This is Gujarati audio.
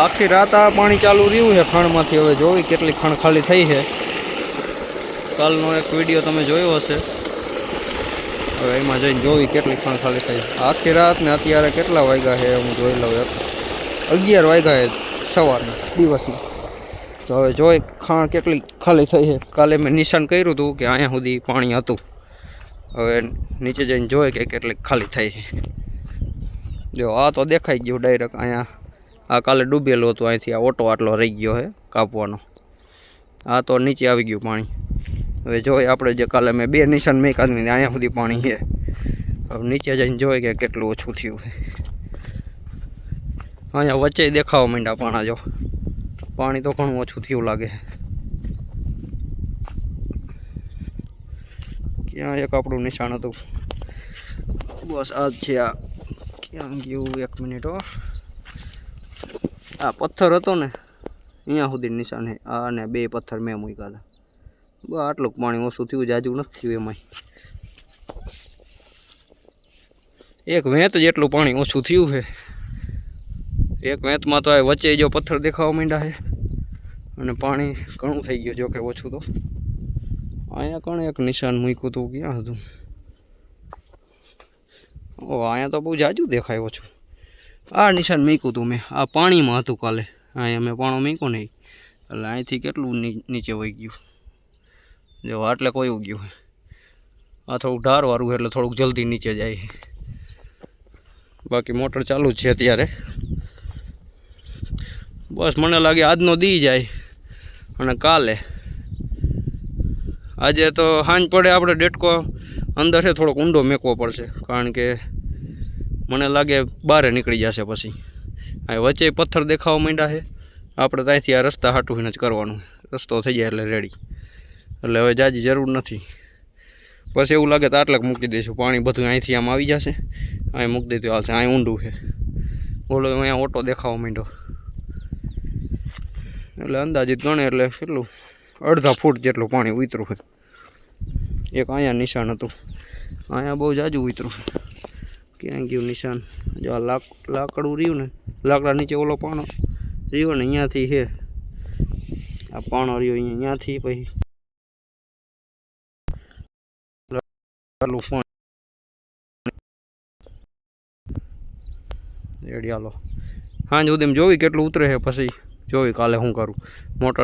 આખી રાત આ પાણી ચાલુ રહ્યું છે ખણમાંથી. હવે જોવી કેટલી ખણ ખાલી થઈ છે. કાલનો એક વીડિયો તમે જોયો હશે. હવે એમાં જઈને જોવી કેટલી ખણ ખાલી થઈ આખી રાત ને અત્યારે કેટલા વાગ્યા છે હું જોઈ લઉં અગિયાર વાગ્યા છે સવારના, દિવસના. તો હવે જોઈ ખાણ કેટલી ખાલી થઈ છે. કાલે મેં નિશાન કર્યું હતું કે અહીંયા સુધી પાણી હતું. હવે નીચે જઈને જોઈ કે કેટલી ખાલી થઈ છે. જો આ તો દેખાઈ ગયું ડાયરેક્ટ અહીંયા. આ કાલે ડૂબેલું હતું અહીંથી, આ ઓટો આટલો રહી ગયો છે કાપવાનો. આ તો નીચે આવી ગયું પાણી. હવે જોઈએ આપણે જે કાલે મેં બે નિશાન મેં કાઢીને અહીંયા સુધી પાણી છે. હવે નીચે જઈને જોઈએ કે કેટલું ઓછું થયું છે. અહીંયા વચ્ચે દેખાવા માંડ્યા પાણા જો. પાણી તો ઘણું ઓછું થયું લાગે. ક્યાં એક આપણું નિશાન હતું? બસ આ જ છે આ. ક્યાં ગયું? એક મિનિટ હો. આ પથ્થર હતો ને, અહીંયા સુધી નિશાન છે આ અને બે પથ્થર મેં મૂક્યા હતા. બસ આટલું પાણી ઓછું થયું, જાજુ નથી થયું એમાંય. એક વેંત જેટલું પાણી ઓછું થયું છે. એક વેંતમાં તો આ વચ્ચે જો પથ્થર દેખાવા માંડ્યા છે. અને પાણી ઘણું થઈ ગયું જોકે ઓછું તો. અહીંયા કણ એક નિશાન મૂક્યું હતું, ક્યાં હતું? ઓ, અહીંયા તો બહુ જાજુ દેખાય ઓછું. આ નિશાન મૂક્યું હતું મેં. આ પાણીમાં હતું કાલે. અહીંયા મેં પાણો મૂક્યો નહીં. એટલે અહીંથી કેટલું નીચે વહી ગયું? જો આટલે કોઈ ગયું આ થોડુંક ઢારવાળું એટલે થોડુંક જલ્દી નીચે જાય. બાકી મોટર ચાલુ જ છે અત્યારે. બસ મને લાગે આજનો દી જાય. અને કાલે. આજે તો સાંજ પડે, આપણે ડેટકો અંદર છે થોડોક ઊંડો મેકવો પડશે. કારણ કે મને લાગે બહાર નીકળી જશે પછી. આ વચ્ચે પથ્થર દેખાવા માંડ્યા છે. આપણે ત્યાંથી આ રસ્તા હાટું જ કરવાનું રસ્તો થઈ જાય એટલે રેડી એટલે હવે જાજી જરૂર નથી. પછી એવું લાગે તો આટલાક મૂકી દઈશું. પાણી બધું અહીંથી આમ આવી જશે. અહીં મૂકી દીધું હાલશે અહીં ઊંડું છે. બોલો અહીંયા ઓટો દેખાવા માંડ્યો. એટલે અંદાજિત ગણે એટલે કેટલું? અડધા ફૂટ જેટલું પાણી ઉતરું છે. એક અહીંયા નિશાન હતું. અહીંયા બહુ જાજુ ઉતરું ક્યાં ગયું નિશાન. જો આ લાક, લાકડું રહ્યું ને, લાકડા નીચે ઓલો પાણો રહ્યો ને, અહીંયાથી છે આ પાણો રહ્યો અહીંયા, અહીંયાથી પછી. રેડી, હાલો. સાંજ સુધી જોવી કેટલું ઉતરે છે પછી. જોવી કાલે શું કરું. મોટર